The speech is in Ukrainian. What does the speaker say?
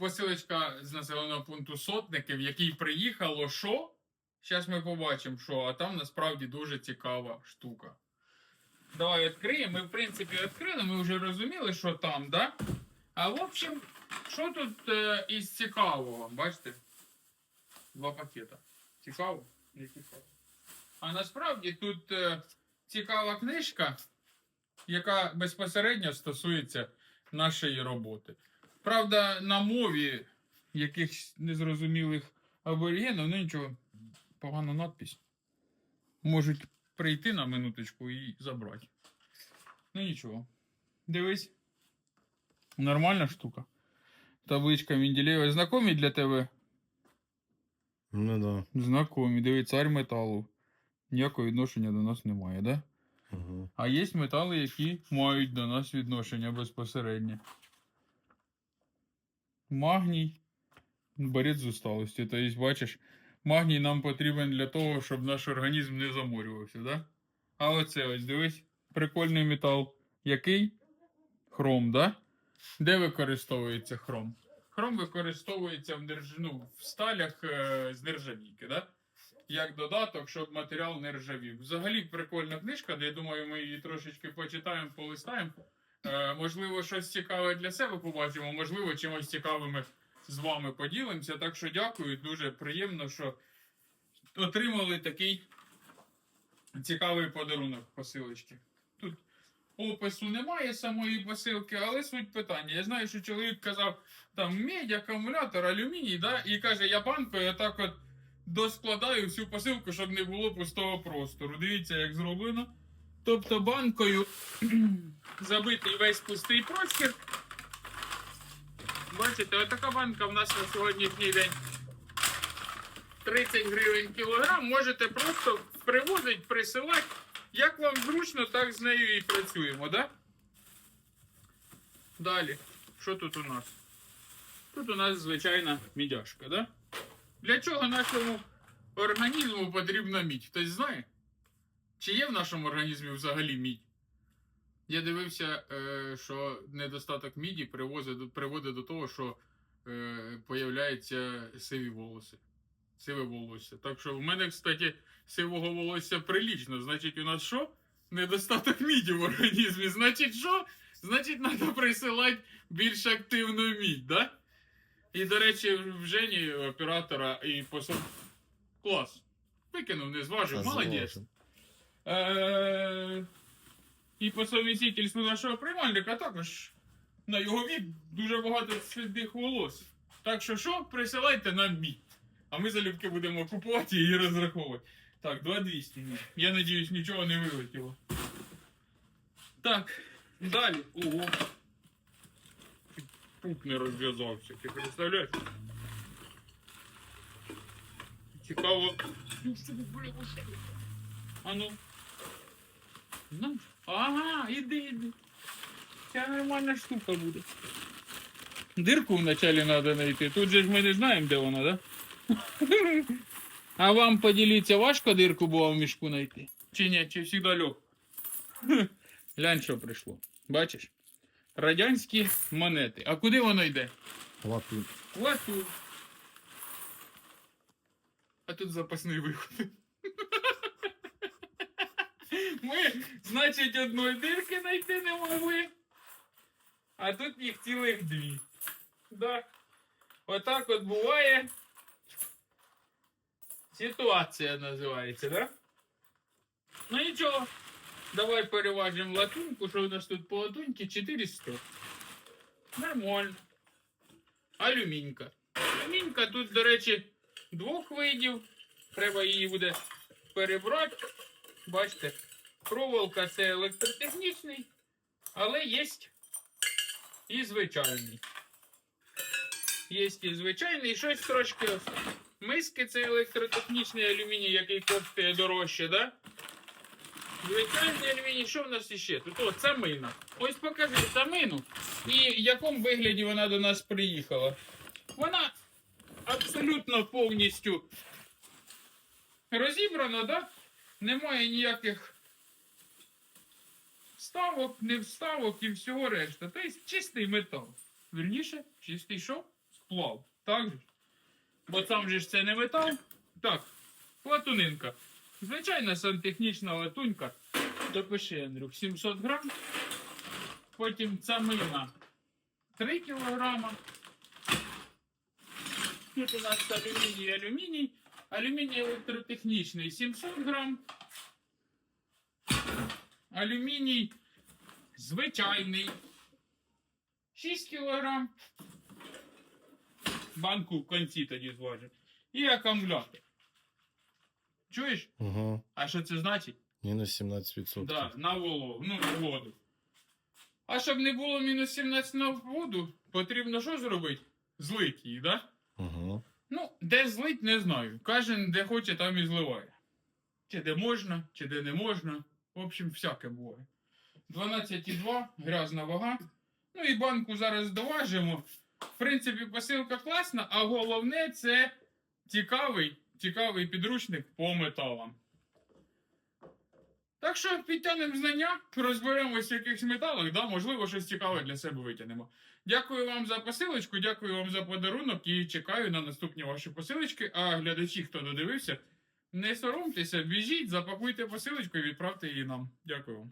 посилочка з населеного пункту Сотники, в який приїхало що? Зараз ми побачимо, що, а там насправді дуже цікава штука. Давай відкриємо. Ми, в принципі, відкрили, ми вже розуміли, що там, да? А в общем, що тут е, із цікавого? Бачите? Два пакета. Цікаво? Не цікаво. А насправді тут е, цікава книжка, яка безпосередньо стосується нашої роботи. Правда, на мові якихось незрозумілих аборігенів, ну нічого, погана надпись. Можуть прийти на минуточку і забрати. Ну нічого. Дивись. Нормальна штука. Табличка Менделєєва. Знакомі для тебе? Ну да. Знакомі. Диви, цар металу. Ніякого відношення до нас немає, да? Угу. А є метали, які мають до нас відношення безпосередньо. Магній. Борець з усталостю. Тобто, бачиш, магній нам потрібен для того, щоб наш організм не заморювався, да? А оце ось, дивись, прикольний метал. Який? Хром, да? Де використовується хром? Хром використовується в, нерж... ну, в сталях е... з нержавійки, да? як додаток, щоб матеріал не ржавів. Взагалі прикольна книжка, де я думаю, ми її трошечки почитаємо, полистаємо. Е, можливо, щось цікаве для себе побачимо, можливо, чимось цікавим з вами поділимося. Так що дякую, дуже приємно, що отримали такий цікавий подарунок посилочки. Тут опису немає самої посилки, але суть питання. Я знаю, що чоловік казав там медь, акумулятор, алюміній, да? і каже, я банкою отак от доскладаю всю посилку, щоб не було пустого простору. Дивіться, як зроблено. Тобто банкою забитий весь пустий простір. Бачите, отака банка в нас на сьогоднішній день 30 гривень кілограм. Можете просто привозити, присилати. Як вам зручно, так з нею і працюємо, да? Далі. Що тут у нас? Тут у нас звичайна мідяшка, да? Для чого нашому організму потрібна мідь? Хтось знає? Чи є в нашому організмі взагалі мідь? Я дивився, е, що недостаток міді приводить до того, що е, появляються сиві волоси. Сиве волосся. Так що в мене, кстати, сивого волосся прилічно. Значить, у нас що? Недостаток міді в організмі. Значить, що? Значить, треба присилати більш активну мідь, да? І, до речі, в Жені оператора і посол. Клас. Викинув, не зважив. Молодець. Е, І по совмістительству нашого приймальника також на його вік дуже багато слідних волос. Так що що, присилайте нам мідь. А ми залюбки будемо купувати і розраховувати. Так, 2200. Я надіюсь, нічого не вилетіло. Так, далі. Ого. Пук не розв'язався. Ти представляєш? Цікаво. Ну, що бля. А ну. Ну. Ага, іди, іди. Ця нормальна штука буде. Дирку вначалі треба знайти. Тут же ж ми не знаємо, де вона, да? А вам поділіться, важко дирку було в мішку знайти? Чи ні, чи завжди льох? Глянь, що прийшло. Бачиш? Радянські монети. А куди воно йде? Лапи. Лату. А тут запасний виход. Ми, значить, одної дирки знайти не могли. А тут їх цілих дві. Да. Отак от буває. Ситуація називається, да? Ну нічого. Давай переважимо латунку, що у нас тут по латуньки 400. Нормально. Алюмінька. Алюмінька тут, до речі, двох видів. Треба її буде перебрати. Бачите, проволока це електротехнічний, але є і звичайний. Є і звичайний, щось трошки. Миски це електротехнічний алюміній, який коштує дорожче, да? Звичайний алюміній, що в нас іще? Тут о, самина. Ось покажи самину. І в якому вигляді вона до нас приїхала. Вона абсолютно повністю розібрана, да? Немає ніяких вставок, не вставок і всього решта. Тобто чистий метал. Вірніше, чистий що? сплав. Так же? Бо сам же ж це не метал. Так, латунинка. Звичайна сантехнічна латунька. Допиши, Андрюк, 700 грам. Потім цамина 3 кілограма. Тут у нас алюміній алюміній. Алюміній електротехнічний 700 грам. Алюміній звичайний 6 кілограм. Банку в кінці тоді зважить. І акумулятор. Чуєш? Угу. А що це значить? Мінус 17%. Да, на вологу, ну, на воду. А щоб не було мінус 17 на воду, потрібно що зробити? Злить її, да? Угу. Ну, де злить, не знаю. Кожен, де хоче, там і зливає. Чи де можна, чи де не можна. В общем, всяке буває. 12,2, грязна вага. Ну і банку зараз доважимо. В принципі, посилка класна, а головне це цікавий, цікавий підручник по металам. Так що підтягнемо знання, розберемося в якихось металах, да, можливо, щось цікаве для себе витягнемо. Дякую вам за посилочку, дякую вам за подарунок і чекаю на наступні ваші посилочки. А глядачі, хто додивився, не соромтеся, біжіть, запакуйте посилочку і відправте її нам. Дякую.